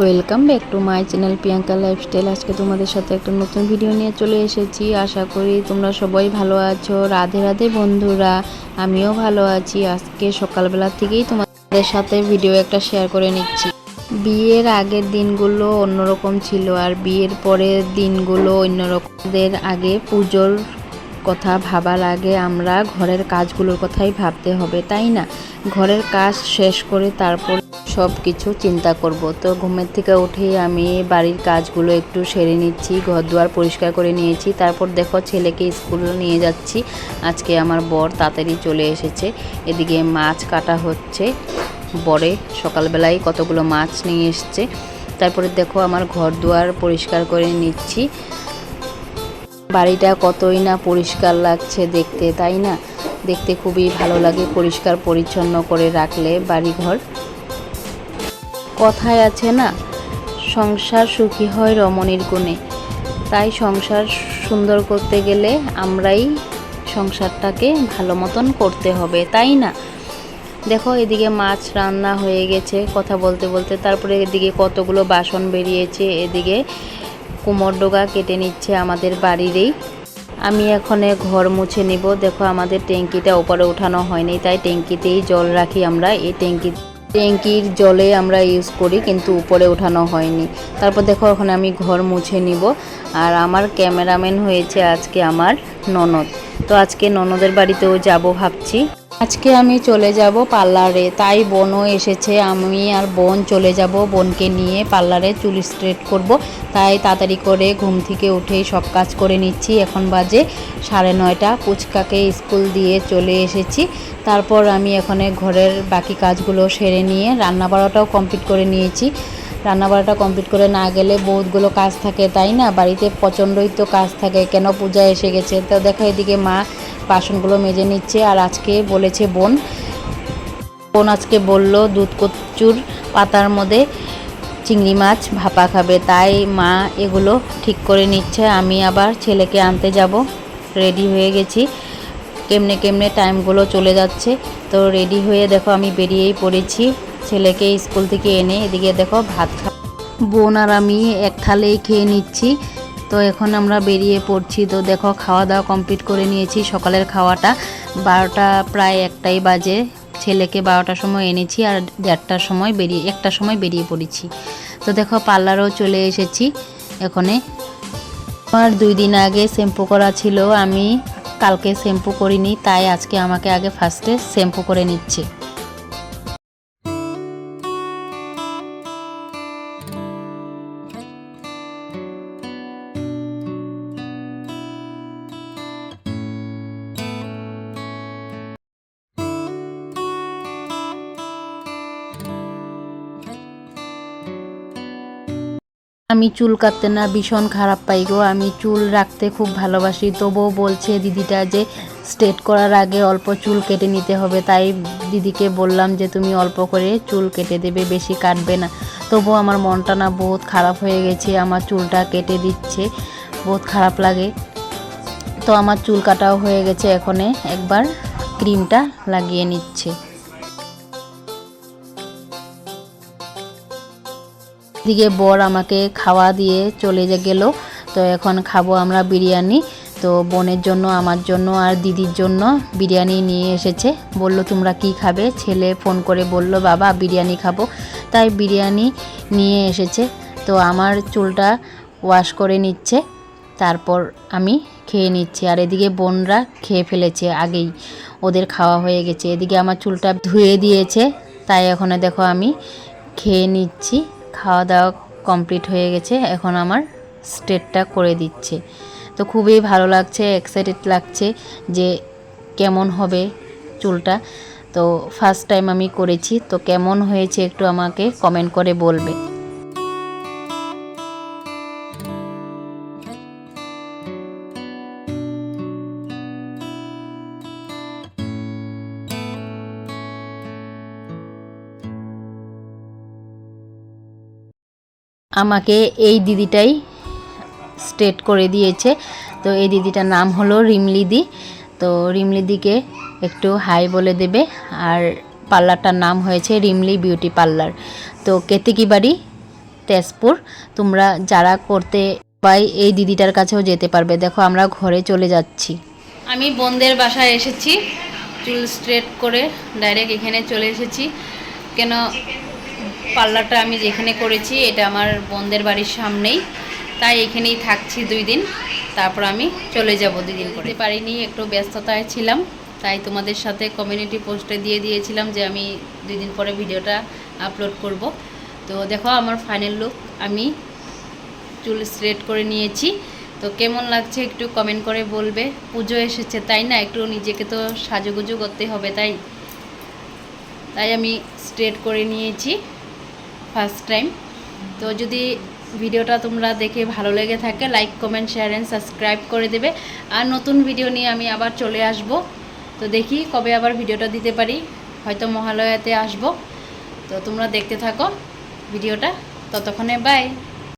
Welcome back to my channel Priyanka lifestyle. আজকে তোমাদের সাথে একটা নতুন ভিডিও নিয়ে চলে এসেছি। আশা করি তোমরা সবাই ভালো আছো। রাধে রাধে বন্ধুরা, আমিও ভালো আছি। আজকে সকালবেলা থেকেই তোমাদের সাথে ভিডিও একটা শেয়ার করে নিচ্ছি। বিয়ের আগের দিনগুলো অন্যরকম ছিল আর বিয়ের পরের দিনগুলো অন্যরকমদের আগে পুজোর কথা ভাবার আগে আমরা ঘরের কাজগুলোর কথাই ভাবতে হবে, তাই না? ঘরের কাজ শেষ করে তারপর সব কিছু চিন্তা করব। তো ঘুমের থেকে উঠেই আমি বাড়ির কাজগুলো একটু সেরে নিচ্ছি ঘর দুয়ার পরিষ্কার করে নিয়েছি। তারপর দেখো ছেলেকে স্কুল নিয়ে যাচ্ছি। আজকে আমার বর তাড়াতাড়ি চলে এসেছে। এদিকে মাছ কাটা হচ্ছে। বরে সকালবেলায় কতগুলো মাছ নিয়ে এসছে। তারপরে দেখো আমার ঘর দুয়ার পরিষ্কার করে নিচ্ছি। বাড়িটা কতই না পরিষ্কার লাগছে দেখতে, তাই না? দেখতে খুবই ভালো লাগে পরিষ্কার পরিচ্ছন্ন করে রাখলে বাড়িঘর। কথায় আছে না, সংসার সুখী হয় রমণীর গুণে। তাই সংসার সুন্দর করতে গেলে আমরাই সংসারটাকে ভালো মতন করতে হবে, তাই না? দেখো, এদিকে মাছ রান্না হয়ে গেছে, কথা বলতে বলতে। তারপরে এদিকে কতগুলো বাসন বেরিয়েছে, এদিকে কুমোর ডোগা কেটে নিচ্ছে আমাদের বাড়িরই। আমি এখানে ঘর মুছে নিব। দেখো, আমাদের ট্যাঙ্কিটা ওপরে ওঠানো হয়নি, তাই ট্যাঙ্কিতেই জল রাখি আমরা। এই ট্যাঙ্কি ট্যাঙ্কির জলে আমরা ইউজ করি, কিন্তু উপরে ওঠানো হয়নি। তারপর দেখো, ওখানে আমি ঘর মুছে নিব। আর আমার ক্যামেরাম্যান হয়েছে আজকে আমার ননদ। তো আজকে ননদের বাড়িতেও যাব ভাবছি। আজকে আমি চলে যাব পার্লারে। তাই বোনও এসেছে, আমি আর বোন চলে যাব বোনকে নিয়ে পার্লারে চুল স্ট্রেট করব। তাই তাড়াতাড়ি করে ঘুম থেকে উঠেই সব কাজ করে নিচ্ছি। এখন বাজে সাড়ে নয়টা, পুচকাকে স্কুল দিয়ে চলে এসেছি। তারপর আমি এখানে ঘরের বাকি কাজগুলো সেরে নিয়ে রান্না বাড়াটাও কমপ্লিট করে নিয়েছি। রান্না বাড়াটা কমপ্লিট করে না গেলে বহুতগুলো কাজ থাকে, তাই না? বাড়িতে প্রচণ্ডই তো কাজ থাকে, কেন পূজা এসে গেছে? তো দেখো এদিকে মা বাসনগুলো মেজে নিচ্ছে আর আজকে বলেছে বোন। বোন আজকে বলল, দুধ কচুর পাতার মধ্যে চিংড়ি মাছ ভাপা খাবে। তাই মা এগুলো ঠিক করে নিচ্ছে। আমি আবার ছেলেকে আনতে যাব। রেডি হয়ে গেছি। কেমনে কেমনে টাইমগুলো চলে যাচ্ছে। তো রেডি হয়ে দেখো, আমি বেরিয়েই পড়েছি। ছেলেকে স্কুল থেকে এনে এদিকে দেখো, ভাত খা বোন আর আমি এক থালেই খেয়ে নিচ্ছি। তো এখন আমরা বেরিয়ে পড়ছি। তো দেখো খাওয়া দাওয়া কমপ্লিট করে নিয়েছি। সকালের খাওয়াটা বারোটা, প্রায় একটাই বাজে। ছেলেকে বারোটার সময় এনেছি আর দেড়টার সময় বেরিয়ে, একটার সময় বেরিয়ে পড়েছি। তো দেখো, পার্লারও চলে এসেছি এখানে। আমার দুই দিন আগে শ্যাম্পু করা ছিল। আমি কালকে শ্যাম্পু করিনি, তাই আজকে আমাকে আগে ফার্স্টে শ্যাম্পু করে নিচ্ছে। আমি চুল কাটতে না ভীষণ খারাপ পাই গো। আমি চুল রাখতে খুব ভালোবাসি। তবুও বলছে দিদিটা যে স্ট্রেট করার আগে অল্প চুল কেটে নিতে হবে। তাই দিদিকে বললাম যে তুমি অল্প করে চুল কেটে দেবে, বেশি কাটবে না। তবুও আমার মনটা না বহুত খারাপ হয়ে গেছে। আমার চুলটা কেটে দিচ্ছে। বহুত খারাপ লাগে। তো আমার চুল কাটাও হয়ে গেছে। এখনে একবার ক্রিমটা লাগিয়ে নিচ্ছে। দিকে বর আমাকে খাওয়া দিয়ে চলে যে গেল। তো এখন খাব আমরা বিরিয়ানি। তো বোনের জন্য, আমার জন্য আর দিদির জন্য বিরিয়ানি নিয়ে এসেছে। বলল, তোমরা কি খাবে? ছেলে ফোন করে বলল, বাবা, বিরিয়ানি খাব। তাই বিরিয়ানি নিয়ে এসেছে। তো আমার চুলটা ওয়াশ করে নিচ্ছে। তারপর আমি খেয়ে নিচ্ছি। আর এদিকে বোনরা খেয়ে ফেলেছে আগেই। ওদের খাওয়া হয়ে গেছে। এদিকে আমার চুলটা ধুয়ে দিয়েছে। তাই এখন দেখো আমি খেয়ে নিচ্ছি। খাওয়া দাওয়া কমপ্লিট হয়ে গেছে, এখন আমার স্টেটটা করে দিচ্ছে। তো খুবই ভালো লাগছে এক্সাইটেড লাগছে যে কেমন হবে চুলটা। তো ফার্স্ট টাইম আমি করেছি, তো কেমন হয়েছে একটু আমাকে কমেন্ট করে বলবে। আমাকে এই দিদিটাই স্ট্রেট করে দিয়েছে। তো এই দিদিটার নাম হলো রিমলিদি। তো রিমলিদিকে একটু হাই বলে দেবে। আর পার্লারটার নাম হয়েছে রিমলি বিউটি পার্লার। তো কেতেকি বাড়ি তেজপুর, তোমরা যারা করতে পাই এই দিদিটার কাছেও যেতে পারবে। দেখো, আমরা ঘরে চলে যাচ্ছি। আমি বোনদের বাসায় এসেছি। চুল স্ট্রেট করে ডাইরেক্ট এখানে চলে এসেছি। কেন পার্লারটা আমি যেখানে করেছি, এটা আমার বোনদের বাড়ির সামনেই। তাই এখানেই থাকছি দুই দিন। তারপর আমি চলে যাব দুই দিন করে। পারিনি, একটু ব্যস্ততায় ছিলাম। তাই তোমাদের সাথে কমিউনিটি পোস্টে দিয়ে দিয়েছিলাম যে আমি দুই দিন পরে ভিডিওটা আপলোড করব। তো দেখো আমার ফাইনাল লুক আমি চুল স্ট্রেট করে নিয়েছি। তো কেমন লাগছে একটু কমেন্ট করে বলবে। পুজো এসেছে, তাই না? একটু নিজেকে তো সাজুগুজু করতে হবে, তাই? তাই আমি স্ট্রেট করে নিয়েছি। ফার্স্ট টাইম তো যদি ভিডিওটা তোমরা দেখে ভালো লেগে থাকে like comment share and subscribe করে দেবে। আর নতুন ভিডিও নিয়ে আমি আবার চলে আসব। তো দেখি কবে আবার ভিডিওটা দিতে পারি। হয়তো মহালয়াতে আসব। তো তোমরা দেখতে থাকো ভিডিওটা। ততক্ষণে বাই